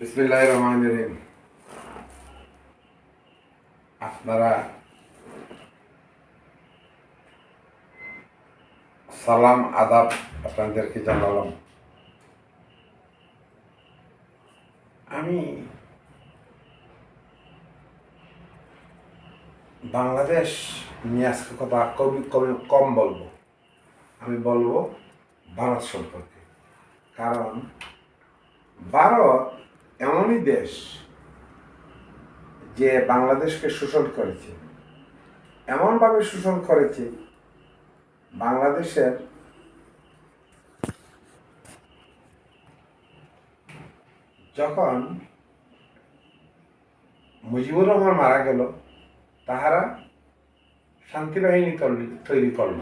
বিসমিল্লাহ আপনারা সালাম, আদাব আপনাদেরকে জানালাম। আমি বাংলাদেশ নিয়ে আজকে কথা কবি কবি কম বলব। আমি বলব ভারত সম্পর্কে। কারণ ভারত এমনই দেশ যে বাংলাদেশকে শোষণ করেছে। এমনভাবে শোষণ করেছে, বাংলাদেশের যখন মুজিবুর রহমান মারা গেল, তাহারা শান্তি বাহিনী তৈরি- করল।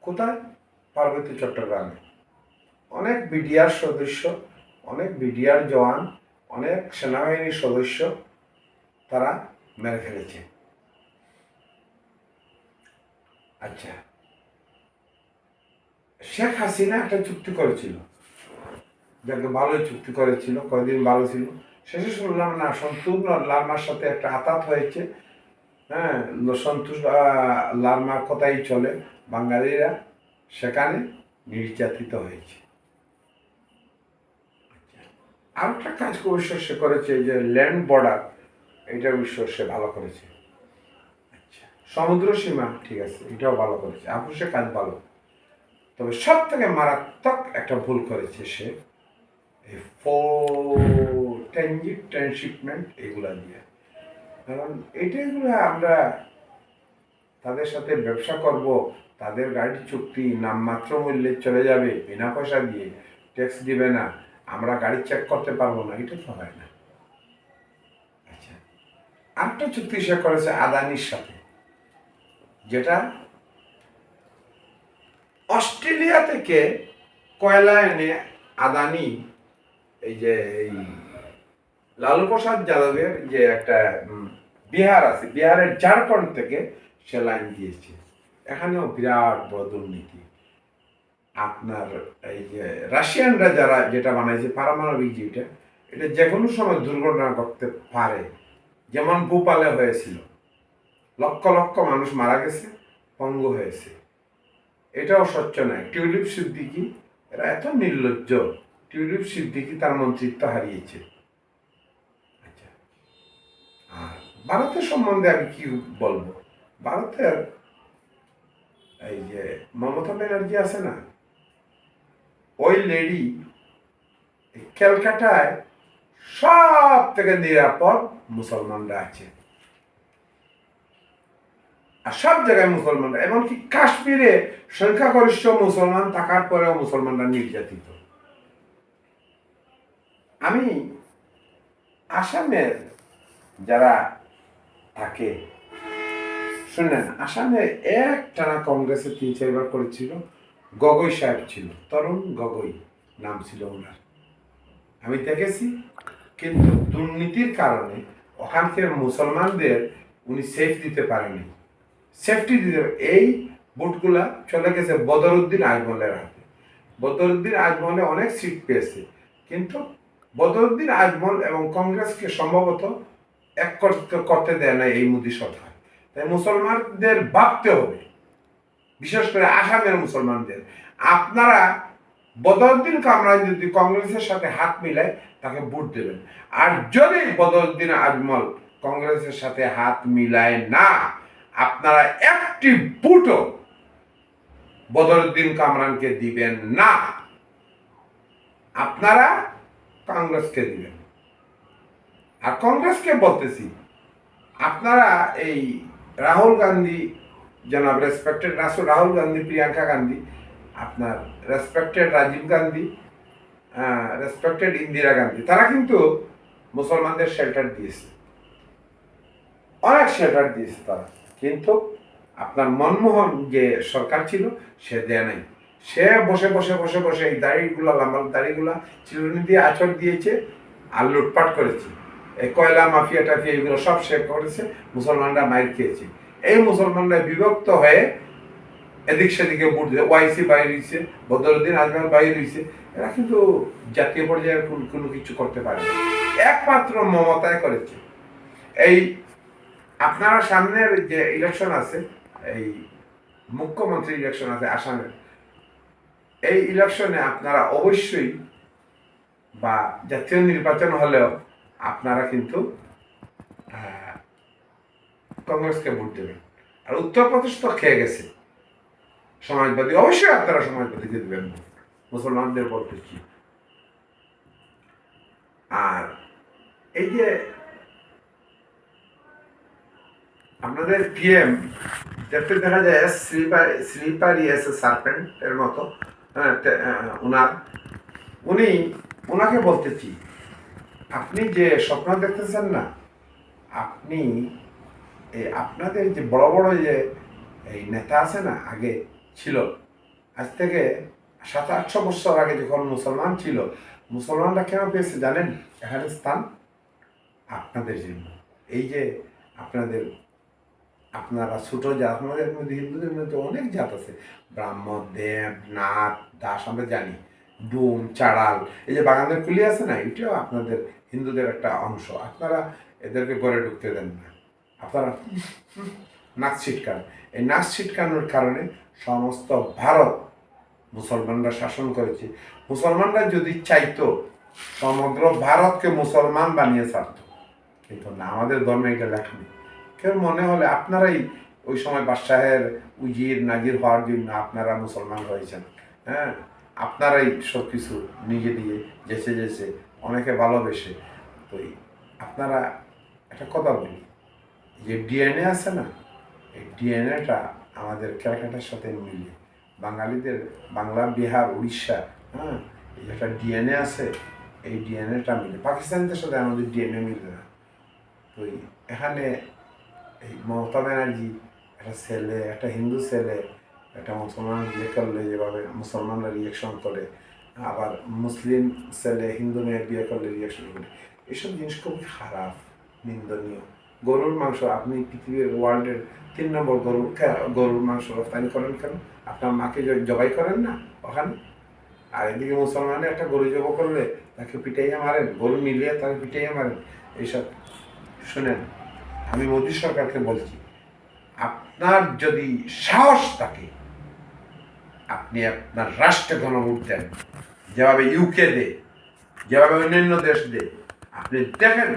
কোথায়? পার্বতী চট্টগ্রামে। অনেক বিডিআর সদস্য অনেক বিডিআর জওয়ান, অনেক সেনাবাহিনীর সদস্য তারা মেরে ফেলেছে। আচ্ছা। শেখ হাসিনা একটা চুক্তি করেছিল। যাকে ভালোই চুক্তি করেছিল কয়েকদিন ভালো ছিল। শেষে শুনলাম, না, সন্তোষ লার্মার সাথে একটা আতাত হয়েছে। হ্যাঁ সন্তোষ লার্মার কথাই চলে। বাঙালিরা সেখানে নির্যাতিত হয়েছে। আর একটা কাজ অবশ্য সে করেছে যে ল্যান্ড বর্ডার এটা অবশ্য সে ভালো করেছে। আচ্ছা সমুদ্র সীমা, ঠিক আছে, এটাও ভালো করেছে আপুসে কাজ ভালো। তবে সব থেকে মারাত্মক একটা ভুল করেছে সে, এই ট্রানজিট ট্রান্সশিপমেন্ট এগুলা দিয়ে। কারণ এটাগুলো আমরা তাদের সাথে ব্যবসা করব, তাদের গাড়ি চুক্তি নামমাত্র মূল্যে চলে যাবে, বিনা পয়সা দিয়ে ট্যাক্স দিবে না। আমরা গাড়ি চেক করতে পারব না, এটা তো হয় না। আচ্ছা আরেকটা চুক্তি সে করেছে আদানির সাথে, যেটা অস্ট্রেলিয়া থেকে কয়লা এনে আদানি, এই যে এই লালু প্রসাদ যাদবের যে একটা বিহার আছে, বিহারের ঝাড়খণ্ড থেকে সে লাইন দিয়েছে। এখানেও বিরাট বড় দুর্নীতি আপনার এই যে রাশিয়ানরা যারা যেটা বানাইছে পারমাণবিক যেটা, এটা যে কোনো সময় দুর্ঘটনা ঘটতে পারে। যেমন ভূপালে হয়েছিল। লক্ষ লক্ষ মানুষ মারা গেছে, পঙ্গু হয়েছে। এটাও স্বচ্ছ নয়। টিউলিপ সিদ্দিকি, এরা এত নির্লজ্জ। টিউলিপ সিদ্দিকি তার মন্ত্রিত্ব হারিয়েছে। আচ্ছা আর ভারতের সম্বন্ধে আমি কি বলব? ভারতের এই যে মমতা ব্যানার্জি আছে না ওই লেডি ক্যালকাটায় সব থেকে নিরাপদ মুসলমানরা আছে। আর সব জায়গায় মুসলমানরা, এমনকি কাশ্মীরে সংখ্যাগরিষ্ঠ মুসলমান থাকার পরেও মুসলমানরা নির্যাতিত। আমি আসামের যারা থাকে, শুনেন, আসামে এক টানা কংগ্রেসে তিন চারবার করেছিল। গগৈ সাহেব ছিল, তরুণ গগৈ নাম ছিল ওনার। আমি দেখেছি, কিন্তু দুর্নীতির কারণে ওখানকার মুসলমানদের উনি সেফ দিতে পারেনি সেফটি দিতে এই বুটগুলা চলে গেছে বদরুদ্দিন আজমলের হাতে। বদরুদ্দিন আজমলে অনেক সিট পেয়েছে, কিন্তু বদরুদ্দিন আজমল এবং কংগ্রেসকে সম্ভবত এক করতে দেয় না এই মোদী সরকার। তাই মুসলমানদের ভাবতে হবে বিশেষ করে আসামের মুসলমানদের। আপনারা বদরুদ্দিন কামরান যদি কংগ্রেসের সাথে হাত মিলায়, তাকে ভোট দেবেন। আর যদি বদরুদ্দিন আজমল কংগ্রেসের সাথে হাত মিলায় না, আপনারা একটি ভোটও বদরুদ্দিন কামরানকে দিবেন না। আপনারা কংগ্রেসকে দিবেন। আর কংগ্রেসকে বলতেছি, আপনারা এই রাহুল গান্ধী জনাব রেসপেক্টেড রাহুল গান্ধী, প্রিয়াঙ্কা গান্ধী, আপনার রেসপেক্টেড রাজীব গান্ধী রেসপেক্টেড ইন্দিরা গান্ধী, তারা কিন্তু মুসলমানদের শেল্টার দিয়েছে। অনেক শেল্টার দিয়েছে তারা। কিন্তু আপনার মনমোহন যে সরকার ছিল, সে দেয় নাই। সে বসে বসে বসে বসে এই দাড়িগুলো লম্বা দাড়িগুলা চিরুনি দিয়ে আচর দিয়েছে আর লুটপাট করেছে। এই কয়লা, মাফিয়া, টাফিয়া, এগুলো সব সে করেছে, মুসলমানরা মাইর খেয়েছে। এই মুসলমানরা বিভক্ত হয়ে এদিক সেদিকে দিয়ে ওয়াইসি বাইরে হয়েছে, বদরুদ্দিন আজমাল বাইরে হয়েছে। এরা কিন্তু জাতীয় পর্যায়ে কোন কিছু করতে পারে একমাত্র মমতায় করেছে। এই আপনারা সামনের যে ইলেকশন আছে, এই মুখ্যমন্ত্রী ইলেকশন আছে আসামের, এই ইলেকশনে আপনারা অবশ্যই বা জাতীয় নির্বাচন হলেও আপনারা কিন্তু কংগ্রেসকে ভোট দেবেন আর উত্তরপ্রদেশ তো খেয়ে গেছে। সমাজবাদী অবশ্যই আপনারা সমাজবাদীকে দেবেন। মুসলমানদের বলতে কি আর এই যে আপনাদের পিএম দেখতে দেখা যায় স্লিপার স্লিপারি সার্পেন্ট এর মতো হ্যাঁ, আহ, উনার উনি ওনাকে বলতেছি আপনি যে স্বপ্ন দেখতেছেন না আপনি এই আপনাদের যে বড় বড় যে এই নেতা আছে না, আগে ছিল। আজ থেকে সাত আটশো বছর আগে যখন মুসলমান ছিল, মুসলমানরা কেন পেয়েছে জানেন? এখানে স্থান আপনাদের জন্য। এই যে আপনাদের, আপনারা ছোট জাত আমাদের মধ্যে হিন্দুদের মধ্যে অনেক জাত আছে। ব্রাহ্মণ, দেব, নাথ, দাস, আমরা জানি। ডুম, চাড়াল, এই যে বাগানের কুলি আছে না, এটাও আপনাদের হিন্দুদের একটা অংশ। আপনারা এদেরকে গড়ে ঢুকতে দেন না। আপনারা নাক ছিটকান। এই নাক ছিটকানোর কারণে সমস্ত ভারত মুসলমানরা শাসন করেছে। মুসলমানরা যদি চাইতো সমগ্র ভারতকে মুসলমান বানিয়ে ছাড়তো, কিন্তু না, আমাদের ধর্মে এটা লেখা কেউ মনে হলে আপনারাই ওই সময় বাদশাহের উজির, নাজির হওয়ার জন্য আপনারা মুসলমান হয়েছেন হ্যাঁ আপনারাই সব কিছু নিজে দিয়ে যেছে যেছে অনেকে ভালোবেসে। তো আপনারা একটা কথা বলি যে ডিএনএ আছে না, এই ডিএনএটা আমাদের ক্যালকাটার সাথে মিলে। বাঙালিদের বাংলা, বিহার, উড়িষ্যা হ্যাঁ এই একটা ডিএনএ আছে, এই ডিএনএটা মিলে। পাকিস্তানিদের সাথে আমাদের ডিএনএ মিলে না। তো এখানে এই মমতা ব্যানার্জি, একটা ছেলে, একটা হিন্দু ছেলে, একটা মুসলমান বিয়ে করলে যেভাবে মুসলমানরা রিয়েকশন করে, আবার মুসলিম ছেলে, হিন্দু মেয়ে বিয়ে করলে রিয়েকশন করে। এসব জিনিস খুব খারাপ, নিন্দনীয়। গরুর মাংস আপনি পৃথিবীর ওয়ার্ল্ডের তিন নম্বর গরু গরুর মাংস রপ্তানি করেন কেন? আপনার মাকে জবাই করেন না ওখানে? আর এদিকে মুসলমানে একটা গরু জব করলে তাকে পিটাইয়া মারেন, গরু মিলিয়ে তাকে পিটাইয়া মারেন, এইসব। শুনেন, আমি মোদী সরকারকে বলছি, আপনার যদি সাহস থাকে, আপনি আপনার রাষ্ট্রে গণভোট দেন, যেভাবে ইউকে দে, যেভাবে অন্যান্য দেশ দে, আপনি দেখেন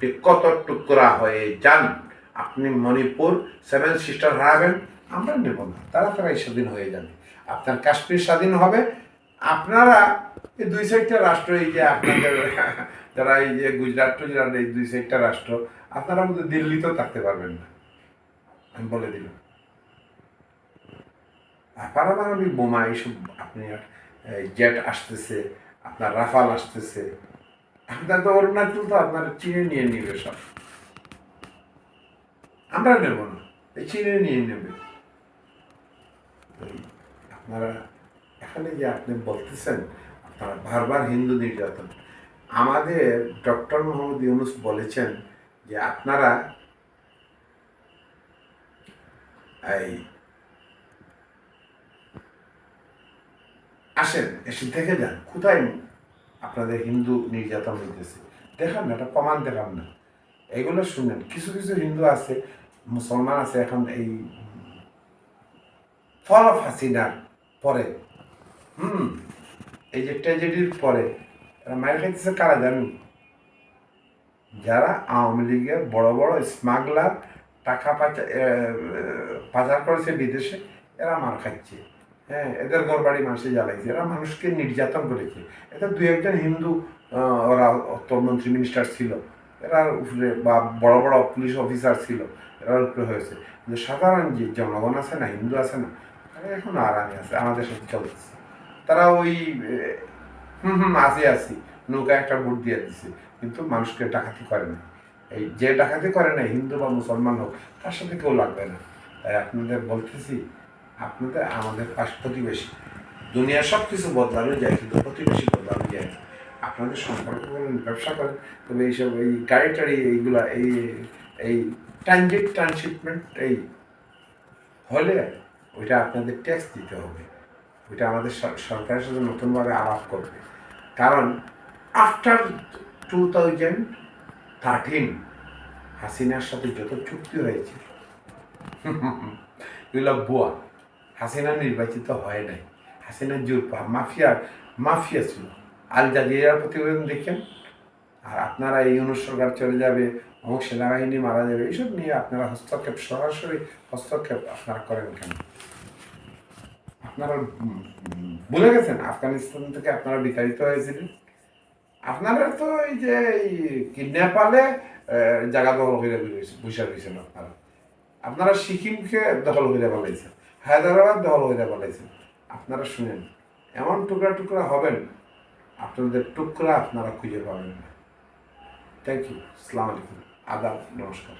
আপনি কত টুকরা হয়ে যান, আপনি মণিপুর সেভেন সিস্টার হারাবেন, আমরা নেব না। তারা তারাই স্বাধীন হয়ে যাবে আপনার কাশ্মীর স্বাধীন হবে। আপনারা এই দুই সাইডটা রাষ্ট্র, এই যে আপনাদের যারা এই যে গুজরাট টুজরাট, এই দুই সাইডটা রাষ্ট্র, আপনারা মধ্যে দিল্লিতেও থাকতে পারবেন না। আমি বলে দিলাম। পারমাণবিক বোমা এইসব, আপনি এই জেট আসতেছে, আপনার রাফাল আসতেছে। তো অরুণাচল তো আপনার চিনে নিয়ে নিবে সব। আমরা নেব না, এই চিনে নিয়ে নেবে। আপনারা, এখানে যে আপনি বলতেছেন, আপনারা বারবার হিন্দু নির্যাতন। আমাদের ডক্টর মোহাম্মদ ইউনুস বলেছেন যে আপনারা এই আসেন, এসে দেখে যান, কোথায় আপনাদের হিন্দু নির্যাতন হইতেছে। দেখান না, এটা প্রমাণ দেখান না। এগুলো শুনেন, কিছু কিছু হিন্দু আছে, মুসলমান আছে, এখন এই ফল অফ হাসিনার পরে, হুম, এই যে ট্র্যাজেডির পরে মায়ের খাইতেছে কারা জানেন? যারা আওয়ামী লীগের বড় বড় স্মাগলার টাকা পাচার পাচার করেছে বিদেশে, এরা মার খাচ্ছে। হ্যাঁ এদের ঘর বাড়ি মানুষে জ্বালাইছে। এরা মানুষকে নির্যাতন করেছে। এটা দু একজন হিন্দু ওরা অর্থমন্ত্রী মিনিস্টার ছিল। এরা উপরে বা বড় বড় পুলিশ অফিসার ছিল। এরা উপরে হয়েছে। কিন্তু সাধারণ যে জনগণ আছে না, হিন্দু আছে না, তারা এখন আরামে আছে, আমাদের সাথে চলতেছে। তারা ওই হুম হুম, আসি আসি নৌকা একটা ভোট দিয়ে দিছে। কিন্তু মানুষকে ডাকাতি করে না এই যে ডাকাতি করে না হিন্দু বা মুসলমান হোক, তার সাথে কেউ লাগবে না। তাই আপনাদের বলতেছি আপনাদের আমাদের পাশ প্রতিবেশী। দুনিয়ার সব কিছু বদলানো যায়, কিন্তু প্রতিবেশী বদলানো যায় না। আপনাদের সম্পর্ক করেন ব্যবসা করেন, তবে এইসব এই গাড়ি টাড়ি এইগুলা, এই এই ট্রানজিট ট্রান্সশিপমেন্ট এই হলে ওইটা আপনাদের ট্যাক্স দিতে হবে। ওইটা আমাদের সরকারের সাথে নতুনভাবে আলাপ করবে। কারণ আফটার টু থাউজেন্ড থার্টিন হাসিনার সাথে যত চুক্তি হয়েছে এগুলো বুয়া হাসিনা নির্বাচিত হয় নাই হাসিনা জুরপা মাফিয়া মাফিয়া ছিল আল জাজিরার প্রতিবেদন দেখেন আর আপনারা এই অনুসরকার চলে যাবে অমুক সেনাবাহিনী মারা যাবে এইসব নিয়ে আপনারা হস্তক্ষেপ সরাসরি হস্তক্ষেপ আপনারা করেন কেন আপনারা ভুলে গেছেন আফগানিস্তান থেকে আপনারা বিতাড়িত হয়েছিলেন আপনারা তো এই যে কিডন্যাপালে জায়গা দখল করে বসে রয়েছেন আপনারা আপনারা সিকিমকে দখল করে বলাইছেন হায়দ্রাবাদ দল করে বলাইছেন আপনারা শুনেন, এমন টুকরা টুকরা হবেন আপনাদের টুকরা আপনারা খুঁজে পাবেন না। থ্যাংক ইউ আসসালামু আলাইকুম। আদাব, নমস্কার।